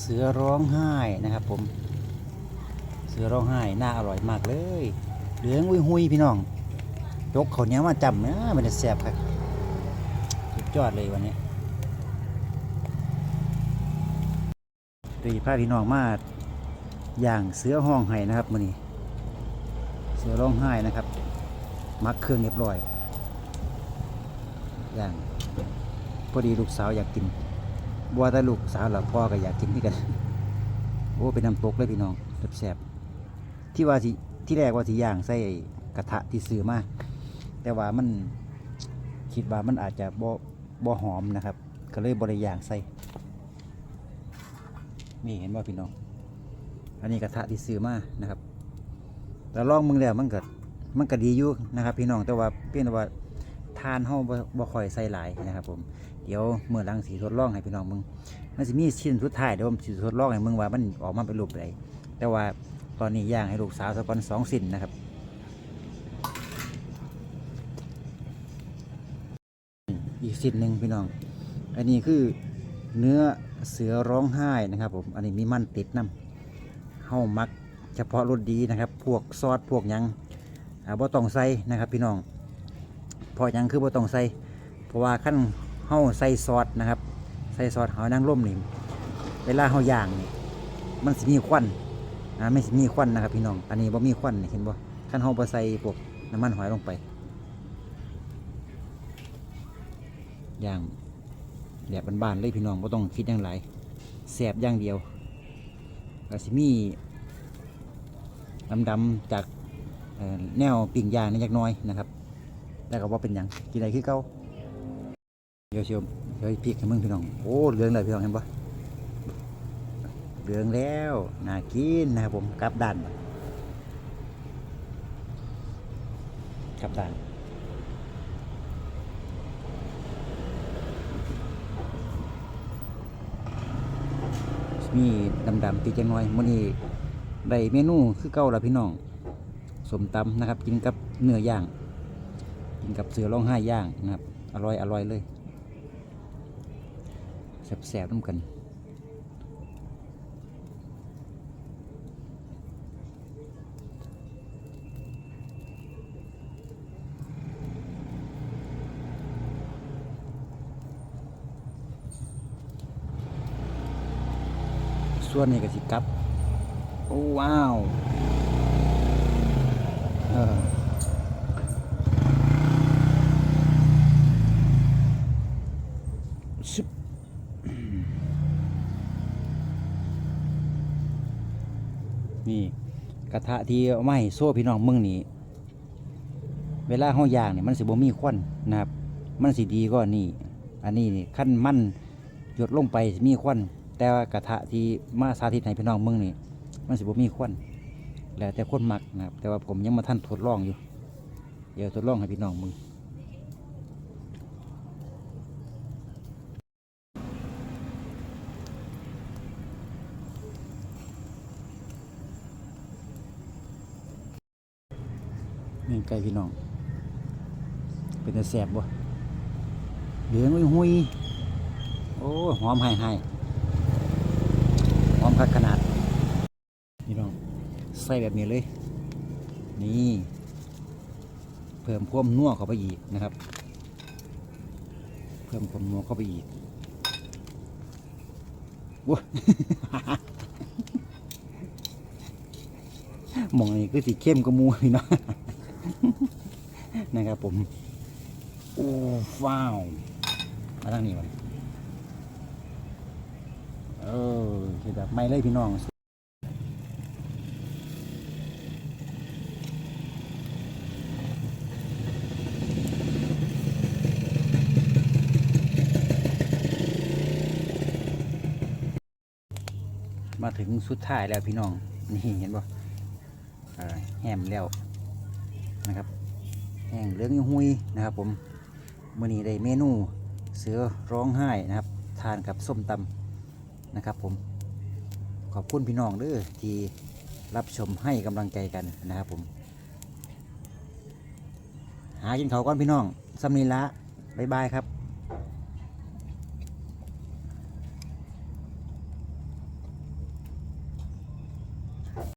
เสือร้องไห้นะครับผม เสือร้องไห้น่าอร่อยมากเลย เหลืองอุ้ยหุยพี่น้องยกเขาเนี้ยมาจำนะมันจะแซ่บครับสุดยอดเลยวันนี้ตีพาพี่น้องมาอย่างเสือห้องไห้นะครับมื้อนี้ เสือร้องไห้นะครับมักเครื่องเรียบร้อยอย่างพอดีลูกสาวอยากกิน บัวต่ลูกสาวหลับพ่อก็อยากกินที่กัน โอ้เป็นน้ำตกเลยพี่น้องแซ่บๆที่ว่าที่ที่แรกว่าที่ย่างใส่กระทะที่ซื้อมาแต่ว่ามันคิดว่ามันอาจจะบ่บ่หอมนะครับ ก็เลยบริย่างใส่นี่เห็นว่าพี่น้อง อันนี้กระทะที่ซื้อมานะครับแต่ลองมึงแล้วมันก็มันก็ดีอยู่นะครับ พี่น้องแต่ว่าเพียงแต่ว่าานเฮาบ่บ่ค่อยใส่หลายนะครับผม เดี๋ยวเมื่อหลังสีทดลองให้พี่น้องมึงมันจะมีชิ้นสุดท้ายเดี๋ยวผมสิทดลองให้มึงว่ามันออกมาเป็นรูปใดแต่ว่าตอนนี้ย่างให้ลูกสาวสักก่อนสองสิ้นนะครับอีกสิ้นหนึ่งพี่น้อง อันนี้คือเนื้อเสือร้องไห้นะครับผม อันนี้มีมันติดน้ำเฮ้ามักเฉพาะรสดีนะครับ พวกซอสพวกยังอ่าบ่ต้องใส่นะครับพี่น้อง เพราะยังคือบ่ต้องใส่เพราะว่าขั้นเฮ้าใส่ซอสนะครับ ใส่ซอสหอยนางรมนี่เวลาเขาย่างนี่มันสิมีควันนะไม่สิมีควันนะครับพี่น้องอันนี้บ่มีควันเห็นบ่ขั้นเขาบ่ใส่พวกน้ำมันหอยลงไปย่างแบบบ้านๆเลยพี่น้องบ่ต้องคิดอย่างไรแสบอย่างเดียวก็สิมีดำๆจากแนวปิ่งยางนี่จักน้อยนะครับ แต่ก็บ่าเป็นหยังกินอะไรคือเก่าเดี๋ยวเชียวเดี๋ยวพริกให้มึงพี่น้องโอ้เหลืองเลยพี่น้องเห็นปะเหลืองแล้วน่ากินนะครับผมกลับด้านกลับด้านมีดำๆตีจังน่อยมื้อนี้ได้เมนูคือเก่าล้วพี่น้องสมตำนะครับ กินกับเนื้อย่าง กินกับเสือร้องไห้ย่างนะครับ อร่อยอร่อยเลยแสบๆน้ำกันส่วนนี้ก็สิกลับ โอ้ว้าว เออ นี่กระทะที่เอามาให้โซ่พี่น้องมึงนี่เวลาเฮาย่างเนี่ยมันสิบ่มีควันนะครับ มันสิดีก็นี่ อันนี้นี่ขั้นมันหยดลงไปมีควันแต่ว่ากระทะที่มาสาธิตให้พี่น้องมึงนี่ มันสิบ่มีควันแล้วแต่คนมักนะครับ แต่ว่าผมยังมาท่านทดลองอยู่ เดี๋ยวทดลองให้พี่น้องมึง นี่ไก่พี่น้อง เป็นแต่แสบบ่เหลืองอุ้ยหุยโอ้หอมให้ให้หอมคักขนาด พี่น้อง ใส่แบบนี้เลย นี่ เพิ่มควมนัวเข้าไปอีกนะครับ เพิ่มควมนัวเข้าไปอีกว้ามองนี้คือสีเข้มกว่าหมูพี่เนาะ นะครับผม โอ้ว้าวมาทางนี้วะเออคือแบบไม่เลยพี่น้องมาถึงสุดท้ายแล้วพี่น้อง นี่เห็นป่ะแหมแล้ว นะครับแห้งเหลืองอหุยนะครับ ผมมื้อนี้ได้เมนูเสือร้องไห้นะครับ ทานกับส้มตำนะครับ ผมขอบคุณพี่น้องเด้อที่รับชมให้กำลังใจกันนะครับผม หากินเขาก่อนพี่น้องสำนีละบ๊ายบายครับ